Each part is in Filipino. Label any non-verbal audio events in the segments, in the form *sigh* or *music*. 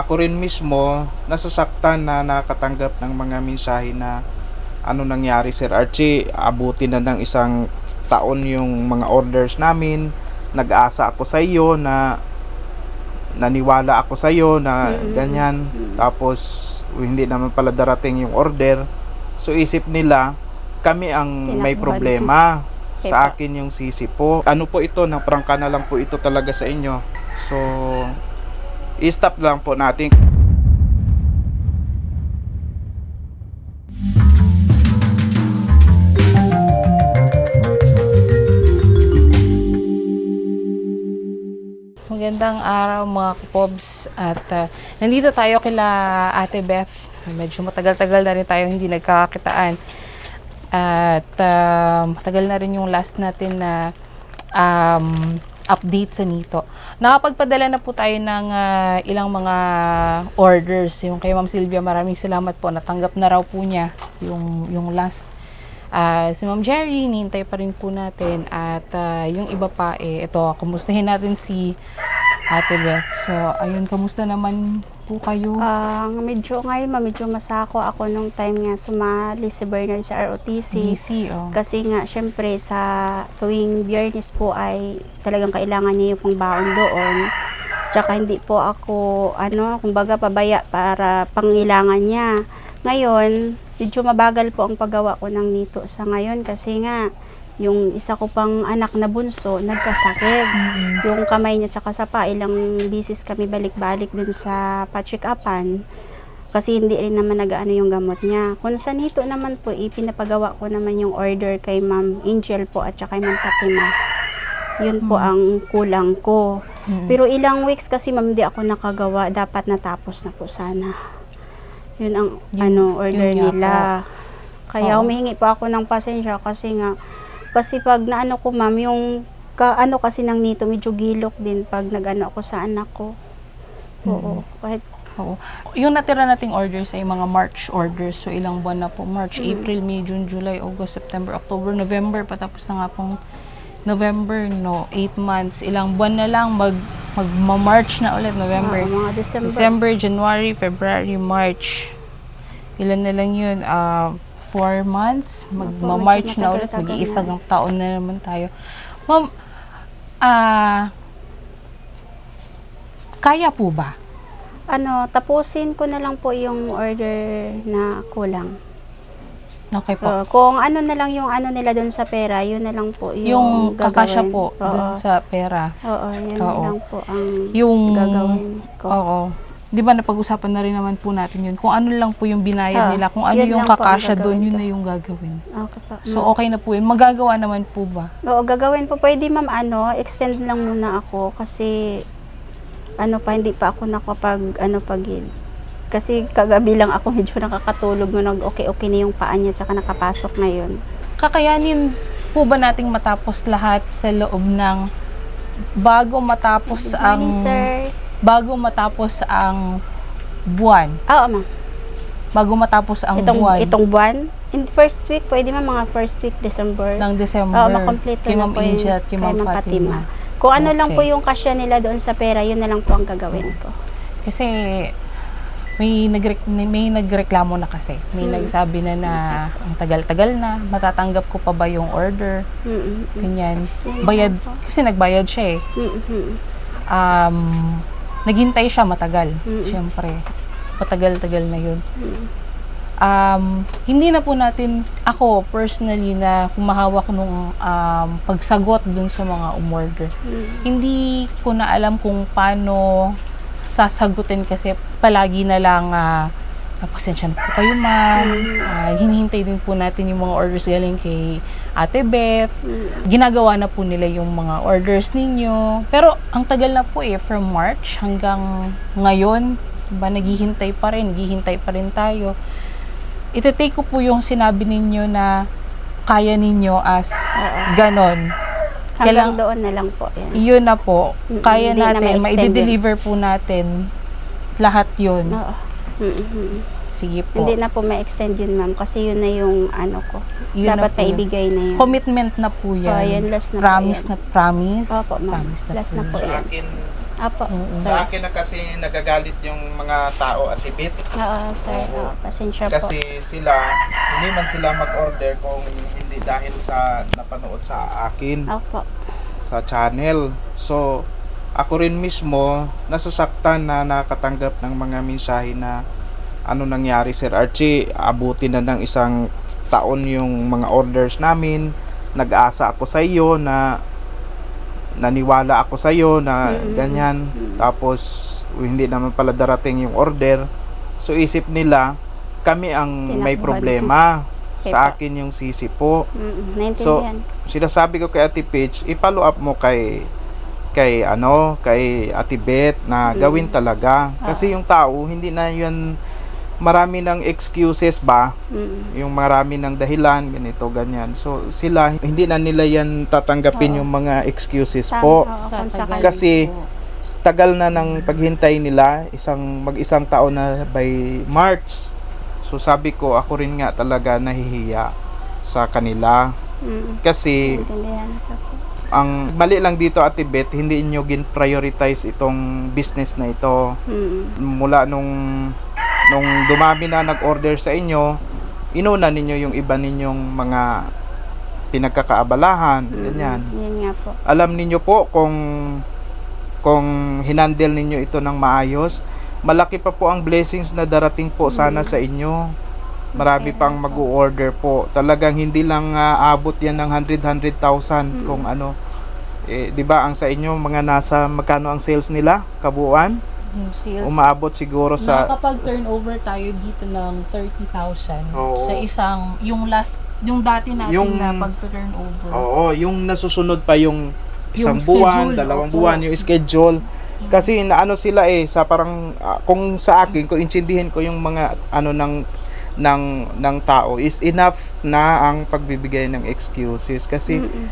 ako rin mismo nasasaktan na nakatanggap ng mga mensahe na ano nangyari Sir Archie, abuti na ng isang taon yung mga orders namin. Nag-asa ako sa iyo na naniwala ako sa iyo na ganyan. Tapos hindi naman pala darating yung order. So isip nila kami ang may problema. *laughs* Sa akin yung sisi po. Ano po ito, nang prangka na lang po ito talaga sa inyo. So, i-stop lang po natin. Magandang araw mga kupobs at uh, nandito tayo kila Ate Beth. Medyo matagal-tagal na rin tayo hindi nagkakakitaan. At uh, matagal na rin yung last natin na um, update sa Nito. Nakapagpadala na po tayo ng uh, ilang mga orders. Yung kay Ma'am Sylvia, maraming salamat po. Natanggap na raw po niya yung, yung last Ah, si Ma'am Jerry, nintay pa rin po natin. At ah, yung iba pa, eh, ito, kumustahin natin si Ate Beth. So, ayun, kamusta naman po kayo? Ah, medyo ngayon, ma, medyo masako ako nung time nga sumali si Bernard sa ROTC. DC, oh. Kasi nga, syempre, sa tuwing biyernes po ay talagang kailangan niya yung pangbaon doon. Tsaka hindi po ako, ano, kumbaga pabaya para pangilangan niya. Ngayon, medyo mabagal po ang paggawa ko ng nito sa ngayon kasi nga, yung isa ko pang anak na bunso, nagkasakit. Yung kamay niya tsaka sa pa, ilang bisis kami balik-balik dun sa pa-check-upan. Kasi hindi rin naman nag-ano yung gamot niya. Kung sa nito naman po, ipinapagawa ko naman yung order kay Ma'am Angel po at saka kay Ma'am Fatima. Yun po ang kulang ko. Mm. Pero ilang weeks kasi ma'am hindi ako nakagawa. Dapat natapos na po sana. Yun ang Yun- ano order yun nila. Kaya Oo. humihingi po ako ng pasensya kasi nga kasi pag naano ko ma'am yung ka, ano kasi ng nito medyo gilok din pag nagano ako sa anak ko. Oo. Kahit Oo. Yung natira nating orders ay mga March orders. So, ilang buwan na po. March, Mm. April, May, June, July, August, September, October, November. Patapos na nga pong November, no? 8 months. Ilang buwan na lang mag, magma-March na ulit. November. mga December. December, January, February, March. Ilan na lang yun? Uh, four months. Magma-March na ulit. Mag-iisang taon na naman tayo. Ma'am, ah, kaya po ba? Ano, tapusin ko na lang po yung order na kulang. Okay po. Oo, kung ano na lang yung ano nila doon sa pera, yun na lang po yung yung, kakasya gagawin. po Oo. dun sa pera. Oo, yun Oo. na lang po ang Yung gagawin ko. Oo. 'Di ba napag-usapan na rin naman po natin 'yun. Kung ano lang po yung binayad Ah, nila, kung ano yun yung po kakasya doon, yun na yung gagawin. Okay pa. So okay na po 'yun. Magagawa naman po ba? Oo, gagawin po. Pwede ma'am, ano, extend lang muna ako kasi ano pa, hindi pa ako nakapag, ano, pag kasi kagabi lang ako *laughs* medyo nakakatulog nung nag okay-okay na yung paa niya tsaka nakapasok ngayon. Kakayanin po ba nating matapos lahat sa loob ng bago matapos Good ang sir. Bago matapos ang buwan, Oo, ma'am. bago matapos ang Itong, buwan itong buwan, in first week, pwede ma'am, mga first week December. ng December. Oo, makompleto na po yung Angel at kay Ma'am Fatima. Kung ano lang Okay. po yung kasya nila doon sa pera, yun na lang po ang gagawin ko. Kasi may nagrek may nagreklamo na kasi. May Mm. nagsabi na na ang tagal-tagal na, matatanggap ko pa ba yung order? Mm-mm. Ganyan. Bayad lang kasi nagbayad siya eh. Mm-mm. Um naghintay siya matagal. Mm. Siyempre. Matagal-tagal na 'yun. Um hindi na po natin ako personally na humahawak nung um, pagsagot dun sa mga umorder. Mm. hindi ko na alam kung paano sasagutin kasi palagi na lang ah, ah, pasensya na po kayo ma'am. Ah, hinihintay din po natin yung mga orders galing kay Ate Beth. Ginagawa na po nila yung mga orders ninyo. Pero ang tagal na po eh, from March hanggang ngayon, ba naghihintay pa rin, naghihintay pa rin tayo. Ite-take ko po yung sinabi ninyo na kaya ninyo as Oo. ganon. Hanggang Kailang- doon na lang po yan. Yun na po. Mm, Kaya hindi na natin, ma-extend maide-deliver po natin lahat yun. Oo. Mm-mm. Sige po. Hindi na po ma-extend yun, ma'am. Kasi yun na yung ano ko. Yun na Dapat po. maibigay na yun. Commitment na po yan. Oo, yan, last na po promise yan. na promise. Opo, ma'am. Promise na Last po. na po yan. Sa yan. akin, Apo, sir. Sa akin na kasi nagagalit yung mga tao at tibit. Oo, sir. Oo, pasensya po. Kasi sila, hindi man sila mag-order kung hindi dahil sa napanood sa akin. Opo. sa channel. So, ako rin mismo nasasaktan na nakatanggap ng mga mensahe na ano nangyari Sir Archie, abutin na ng isang taon yung mga orders namin. Nag-asa ako sa iyo na naniwala ako sa iyo na Mm. ganyan. Tapos hindi naman pala darating yung order. So isip nila kami ang may Tinakbuhan. problema. Okay *laughs* Sa akin yung sisi po naintindihan. sinasabi ko kay Ate Peach, i-follow up mo kay kay ano, kay Ate Beth na gawin talaga. Kasi yung tao, hindi na yun marami ng excuses ba? Mm. Yung marami ng dahilan, ganito, ganyan. So, sila, hindi na nila yan tatanggapin Oo. yung mga excuses Tama, po. oo, kung sakali. Kasi, po. tagal na ng paghintay nila, isang mag-isang taon na by March. So, sabi ko, ako rin nga talaga nahihiya sa kanila. Mm. Kasi, Naintindihan ko po. Ang mali lang dito Ate Beth, hindi inyo gin-prioritize itong business na ito. Mm. Mula nung nung dumami na nag-order sa inyo, inuna ninyo yung iba ninyong mga pinagkakaabalahan, Mm. ganyan. Yun nga po. Alam ninyo po kung kung hinandle ninyo ito ng maayos, malaki pa po ang blessings na darating po sana sa inyo. Marami pang mag-order po. Talagang hindi lang ah, abot yan ng 100 100,000 Mm. kung ano. Eh, 'di ba ang sa inyo mga nasa magkano ang sales nila kabuuan? Yung sales, Umaabot siguro sa Nakakapag-turnover tayo dito ng 30,000 Oo. sa isang, yung last, yung dati natin Yung- na pag-turnover. Oo, yung nasusunod pa yung isang Yung buwan, schedule, dalawang buwan yung schedule. Kasi naano sila eh sa parang ah, kung sa akin kung intindihin ko yung mga ano ng ng ng tao is enough na ang pagbibigay ng excuses kasi Mm-mm.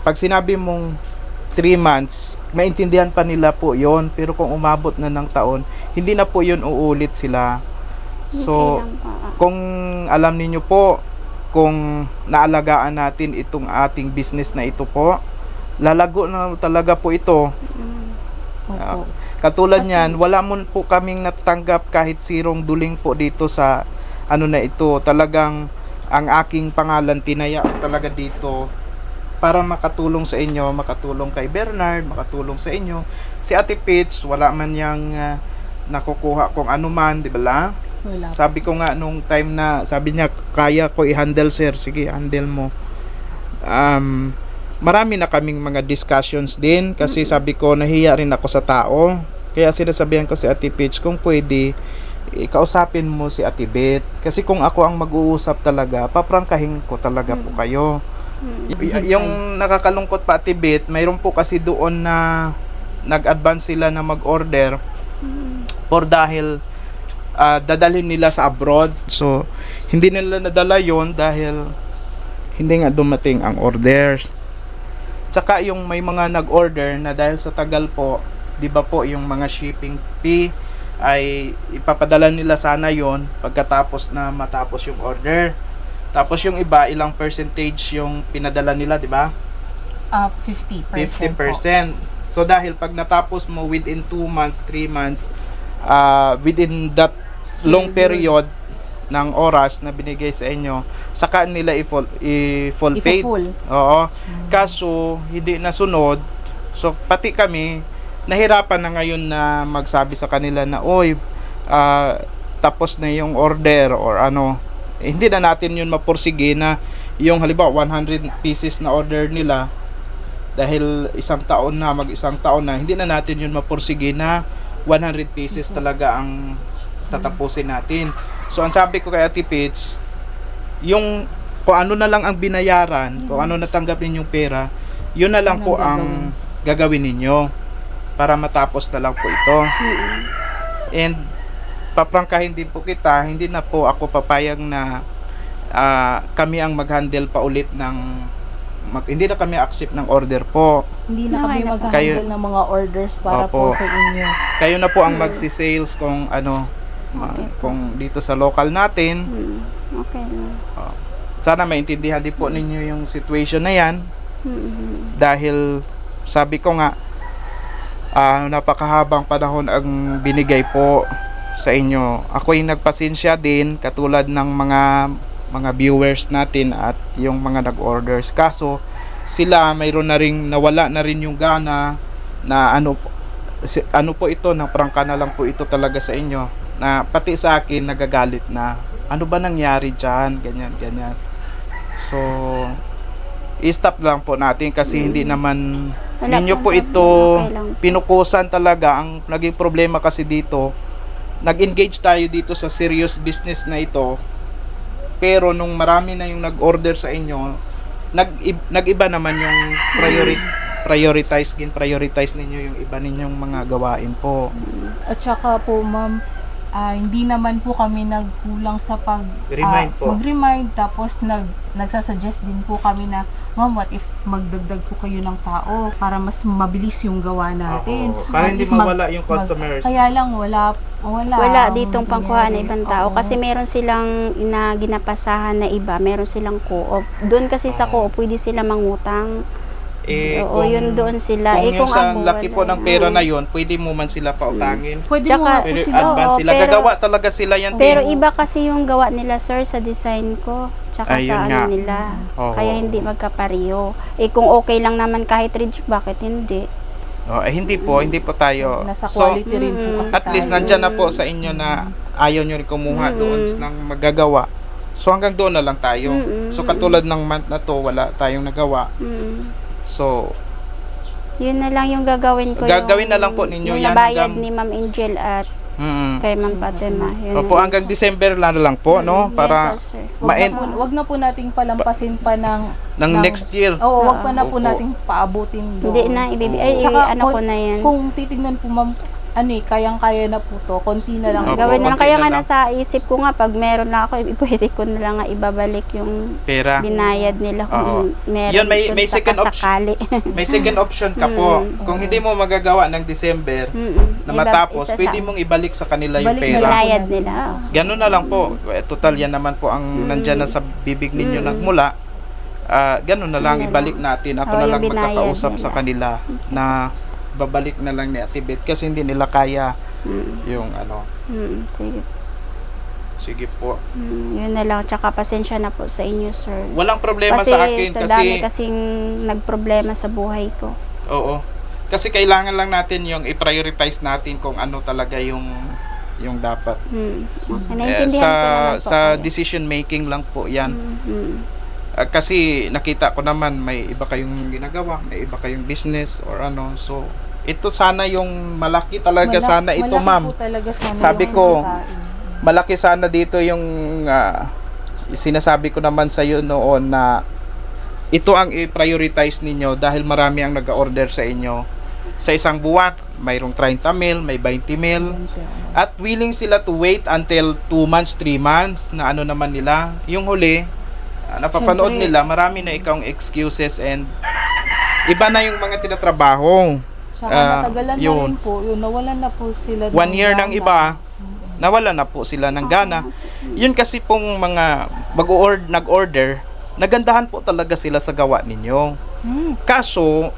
pag sinabi mong 3 months, maintindihan pa nila po yon pero kung umabot na ng taon, hindi na po yon uulit sila. So, kung alam niyo po kung naalagaan natin itong ating business na ito po, lalago na talaga po ito. Opo. katulad niyan, wala mo po kaming natanggap kahit sirong duling po dito sa ano na ito. Talagang ang aking pangalan tinaya talaga dito para makatulong sa inyo, makatulong kay Bernard, makatulong sa inyo. Si Ate Peach, wala man yang ah, nakukuha kung ano man, di ba la? Wala. Sabi ko nga nung time na sabi niya kaya ko i-handle sir. Sige, handle mo. Um marami na kaming mga discussions din kasi sabi ko nahiya rin ako sa tao. Kaya sinasabihan ko si Ate Peach kung pwede ikausapin mo si Ate Beth. Kasi kung ako ang mag-uusap talaga, paprangkahin ko talaga po kayo. Mm. Y- yung nakakalungkot pa Ate Beth, mayroon po kasi doon na nag-advance sila na mag-order Mm. or dahil ah, dadalhin nila sa abroad. So, hindi nila nadala yon dahil hindi nga dumating ang orders. Tsaka yung may mga nag-order na dahil sa tagal po, 'di ba po yung mga shipping fee ay ipapadala nila sana yon pagkatapos na matapos yung order. Tapos yung iba, ilang percentage yung pinadala nila, 'di ba? Ah, 50%. 50%. So dahil pag natapos mo within 2 months, 3 months, uh, within that long period ng oras na binigay sa inyo, saka nila i-full, i-full paid. Oo. Kaso, hindi nasunod. So, pati kami, nahirapan na ngayon na magsabi sa kanila na, Oy, ah, tapos na yung order or ano. Eh, hindi na natin yun mapursige na yung halimbawa 100 pieces na order nila dahil isang taon na, mag isang taon na, hindi na natin yun mapursige na 100 pieces talaga ang tatapusin natin. So, ang sabi ko kay Ate Peach, yung kung ano na lang ang binayaran, kung ano natanggap ninyong pera, yun na lang Yun po ang ang gagawin ninyo para matapos na lang po ito. Mm. And paprangkahin din po kita, hindi na po ako papayag na ah, kami ang mag-handle pa ulit ng mag- hindi na kami accept ng order po. Hindi na kami na mag-handle ng mga orders para Opo. po sa inyo. Kayo na po ang magsi-sales kung ano Okay po. kung dito sa local natin. Mm. Okay lang. Sana maintindihan din po ninyo yung situation na yan Mm. dahil sabi ko nga Ah, napakahabang panahon ang binigay po sa inyo. Ako yung nagpasensya din katulad ng mga mga viewers natin at yung mga nag-orders. Kaso sila mayroon na ring nawala na rin yung gana na ano ano po ito na prangka na lang po ito talaga sa inyo na pati sa akin nagagalit na ano ba nangyari diyan ganyan ganyan so i-stop lang po natin kasi hindi naman Wala ninyo po ito pinukusan talaga. Ang naging problema kasi dito nag-engage tayo dito sa serious business na ito. Pero nung marami na yung nag-order sa inyo nag nag-iba naman yung priority prioritize gin prioritize ninyo yung iba ninyong mga gawain po. At saka po, ma'am, ah, hindi naman po kami nagkulang sa pag Remind ah, po. mag-remind. Tapos nag nagsasuggest din po kami na ma'am what if magdagdag po kayo ng tao para mas mabilis yung gawa natin Oo, para What hindi if mag- mawala yung mag- customers. kaya lang wala wala Wala ditong pangkuha ng nangyari. ibang tao Oo. kasi meron silang na ginapasahan na iba, meron silang co-op. Doon kasi sa Oo. co-op pwede sila mangutang. Eh, Oo, yun doon sila. kung Eh, yung kung sa ako, laki po ng pera Oo. na yon pwede mo man sila pautangin pwede Tsaka- mo nga po Pero sila advance Oo, sila pero- gagawa talaga sila yan Pero din. iba kasi yung gawa nila sir sa design ko. Tsaka Ayun sa ano nga. nila. Oo. Kaya hindi magkapariyo. Eh kung okay lang naman kahit ridge, bakit hindi? Oh, eh, hindi po, hindi po tayo. nasa So, quality rin po mm, kasi at least tayo. nandyan na po sa inyo na ayaw nyo rin kumuha Mm. doon ng magagawa. So hanggang doon na lang tayo. Mm-mm. So katulad ng month na to, wala tayong nagawa. Mm. So, Yun na lang yung gagawin ko. Gagawin yung, na lang po ninyo yung yan nabayad hanggang- ni Ma'am Angel at mm, kay Ma'am Fatima. Yun Opo, na. hanggang December na lang po, no? Mm, Para yes. Wag ma-end na, po, wag na po nating palampasin pa ng ng ng- next year. Oo, wag pa na po Opo. nating paabutin doon. Hindi na, ibibi. Ay, Tsaka ano ko na yan. Kung titignan po ma'am, ano eh, kayang-kaya na po to, konti na lang. Opo, Gawin na lang. konti Kaya na nga lang. nasa isip ko nga, pag meron na ako, i- *laughs* pwede ko na lang nga ibabalik yung Pera. binayad nila Oo. kung meron Yun, may- dun may sa second option. kasakali. *laughs* May second option ka po. Mm. Kung hindi mo magagawa ng December Mm-mm. na Iba- matapos, isa sa- pwede mong ibalik sa kanila yung Ibalik na pera. lang. Binayad nila. oh. Ganun na lang po. Eh, Total yan naman po ang nandyan na sa bibig ninyo Mm. nagmula. Ah, ganun na lang, na ibalik natin. Ako Oo, na yung lang binayad magkakausap sa nila. kanila na babalik na lang ni Ate Beth kasi hindi nila kaya Mm. yung ano. Mm, sige. Sige po. Mm, yun na lang. Tsaka pasensya na po sa inyo, sir. Walang problema kasi sa akin sa kasi dami kasing nagproblema sa buhay ko. oo. Kasi kailangan lang natin yung i-prioritize natin kung ano talaga yung yung dapat. Mm. Eh, sa ko naman po sa kayo. decision making lang po 'yan. Mm, mm. Ah, kasi nakita ko naman may iba kayong ginagawa, may iba kayong business or ano. So ito sana yung malaki talaga Malaki- sana ito, ma'am. Sabi ko. Malaki sana dito yung ah, sinasabi ko naman sa iyo noon na ito ang i-prioritize ninyo dahil marami ang nag-order sa inyo. Sa isang buwan, mayroong 30 mil, may 20 mil. At willing sila to wait until 2 months, 3 months na ano naman nila. Yung huli, napapanood Siyempre. nila, marami na ikang excuses and iba na yung mga tinatrabaho. Tsaka Ah, natagalan na yun. rin po, yun, nawalan na po sila. One ng year ng gana. iba, nawala na po sila ng gana. Yun kasi pong mga mag-order, nag-order, nagandahan po talaga sila sa gawa ninyo. Hmm. Kaso,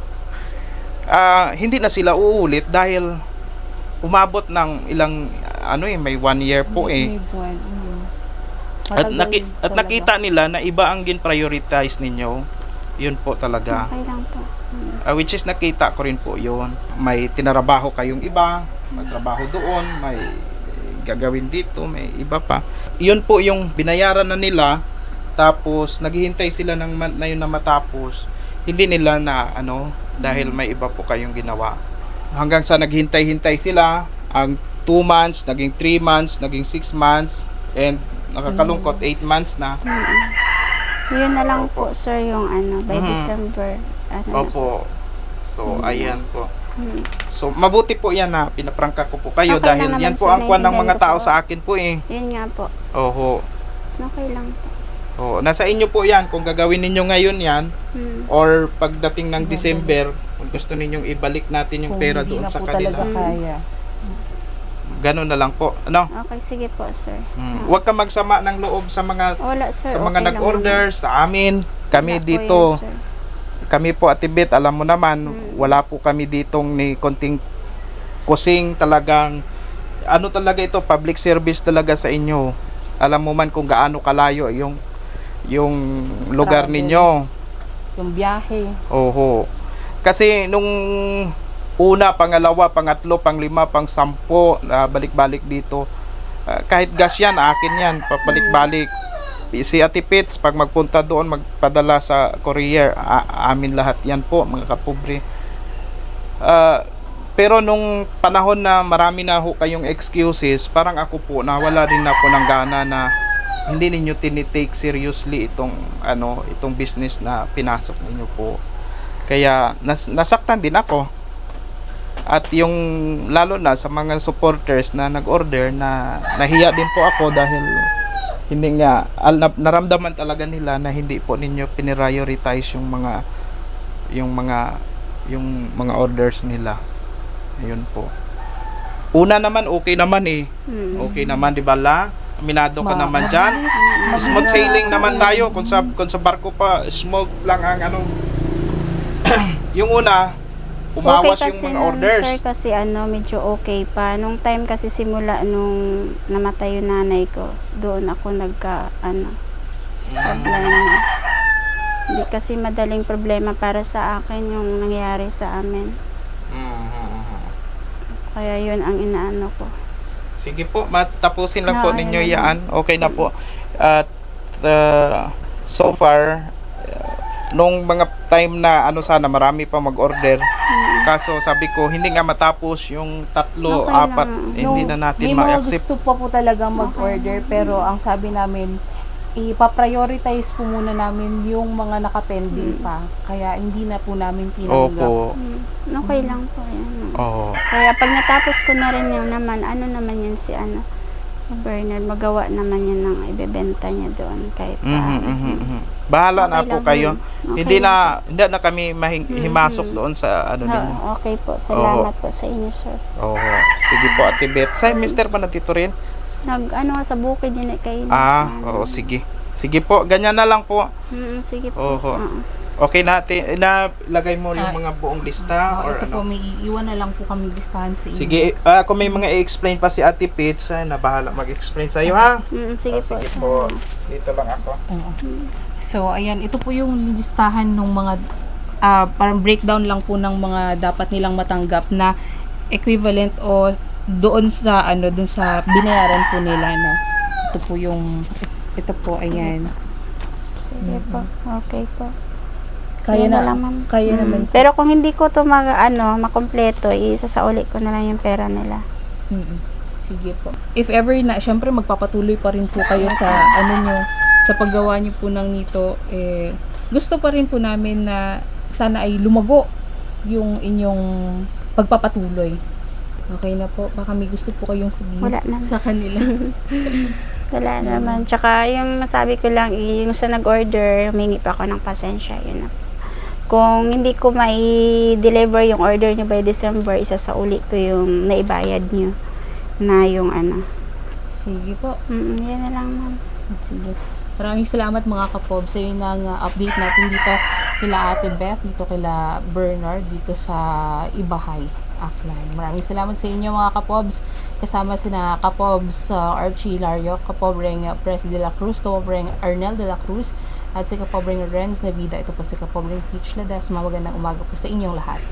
ah, hindi na sila uulit dahil umabot ng ilang, ano eh, may one year po eh. May buwan, mm. At, naki- at talaga. nakita nila na iba ang gin-prioritize ninyo. Yun po talaga. Okay lang po. Ah, which is nakita ko rin po yun. May tinarabaho kayong iba, magtrabaho doon, may gagawin dito, may iba pa. Yun po yung binayaran na nila, tapos naghihintay sila ng month na yun na matapos. Hindi nila na ano, dahil may iba po kayong ginawa. Hanggang sa naghintay-hintay sila, ang 2 months, naging 3 months, naging 6 months, and nakakalungkot 8 months na. Yun na lang po, sir, yung ano, by Mhm. December. Ano na. Opo. So, ayan po. Mm. So, mabuti po yan na pinaprangka ko po kayo Okay dahil lang yan naman, po sir, ang kwan ng mga ko tao po. sa akin po eh. Yun nga po. Oho. Okay lang po. Oo. Nasa inyo po yan kung gagawin ninyo ngayon yan Mm. or pagdating ng December kung gusto ninyong ibalik natin yung Kung pera doon sa kanila. talaga kaya. Ganun na lang po. Ano? Okay, sige po, sir. Hmm. Huwag ka magsama ng loob sa mga Wala, sir. sa mga okay nag-order sa amin. Kami Wala po dito, yun, sir. kami po Ate Beth, alam mo naman, Mm. wala po kami ditong ni konting kusing talagang ano talaga ito public service talaga sa inyo alam mo man kung gaano kalayo yung yung lugar Travel. ninyo Yung biyahe. oho kasi nung una pangalawa pangatlo panglima pang sampo na balik-balik dito ah, kahit gas yan akin yan papalik-balik si Ate Pits, pag magpunta doon, magpadala sa courier, a- amin lahat yan po, mga kapobre. Ah, pero nung panahon na marami na ho kayong excuses, parang ako po, nawala rin ako ng gana na hindi ninyo tinitake seriously itong ano itong business na pinasok ninyo po. Kaya nas, nasaktan din ako. At yung lalo na sa mga supporters na nag-order na nahiya din po ako dahil hindi nga al, na- naramdaman talaga nila na hindi po ninyo pinirioritize yung mga yung mga yung mga orders nila. Ayun po. Una naman okay naman eh. Mm. Okay naman, di ba la? Aminado ka Ma- naman dyan. Smooth sailing naman tayo. Kung sa, kung sa barko pa, smooth lang ang ano. *clears throat* yung una, umawas okay yung kasi mga nun, orders. Sir, kasi ano, medyo okay pa. Nung time kasi simula nung namatay yung nanay ko, doon ako nagka, ano, problema. Hindi kasi madaling problema para sa akin yung nangyari sa amin. Mhm. Kaya yun ang inaano ko. Sige po, matapusin lang po No, ninyo ayun. yan. Okay na po. At uh, so far, uh, nung mga time na ano sana marami pa mag-order. Kaso sabi ko, hindi nga matapos yung tatlo, Okay apat, lang. hindi Nung- na natin ma-accept. gusto pa po talagang mag-order, pero ang sabi namin, ipaprioritize po muna namin yung mga nakapending pa. Kaya hindi na po namin tinanggap. Opo. Mm, Okay lang po yan. Oo. Kaya pag natapos ko na rin yun naman, ano naman yun si ano, Bernard, magawa naman yun ng ibebenta niya doon kahit Mhm, paano. mhm, mhm. Bahala na Okay po lang kayo. Okay hindi na hindi na kami mahi- Mhm. himasok doon sa ano ninyo. Ah, okay po, salamat po sa inyo, sir. Oo. Sige po, Ate Beth. Sa Mister pa nandito rin? Nag, ano, sa bukid yun eh, kayo. Ah, oo, sige. Sige po, ganyan na lang po. Mm, sige po. Oo. Okay natin, nalagay mo yung Ah, mga buong lista Oh, or ito po, ano? may iiwan na lang po kami listahan sa inyo. Sige, ah, kung may mga i-explain pa si Ate Pete, ay na bahala mag-explain sa iyo ha. Mm, sige, Ah, po. sige po. Dito lang ako. Oo. So, ayan, ito po yung listahan ng mga ah, parang breakdown lang po ng mga dapat nilang matanggap na equivalent o doon sa ano doon sa binayaran po nila no. Ito po yung ito po ayan. Sige po. Okay po. Kaya na, lang, ma'am. kaya Mm. naman. Pero kung hindi ko to mag, ano, makompleto, isasauli ko na lang yung pera nila. Mm-mm. Sige po. If ever na, syempre magpapatuloy pa rin po kayo sa ano nyo, sa paggawa nyo po ng nito, eh, gusto pa rin po namin na sana ay lumago yung inyong pagpapatuloy. Okay na po. Baka may gusto po kayong sabihin Wala naman. sa kanila. *laughs* Wala naman. Tsaka yung masabi ko lang, eh, yung sa nag-order, humingi pa ako ng pasensya. Yun na. Kung hindi ko mai-deliver yung order nyo by December, isa sa uli ko yung naibayad nyo na yung ano. Sige po. Mm, yan na lang, ma'am. Sige. Maraming salamat mga kapob sa yun ang uh, update natin dito kila Ate Beth, dito kila Bernard, dito sa Ibahay, Aklan. Maraming salamat sa inyo mga kapobs. Kasama sina kapobs uh, Archie Lario, kapobreng uh, Pres de la Cruz, kapobreng Arnel de la Cruz, at si kapobreng Renz Navida. Ito po si kapobreng Peach Ladas. Magandang umaga po sa inyong lahat.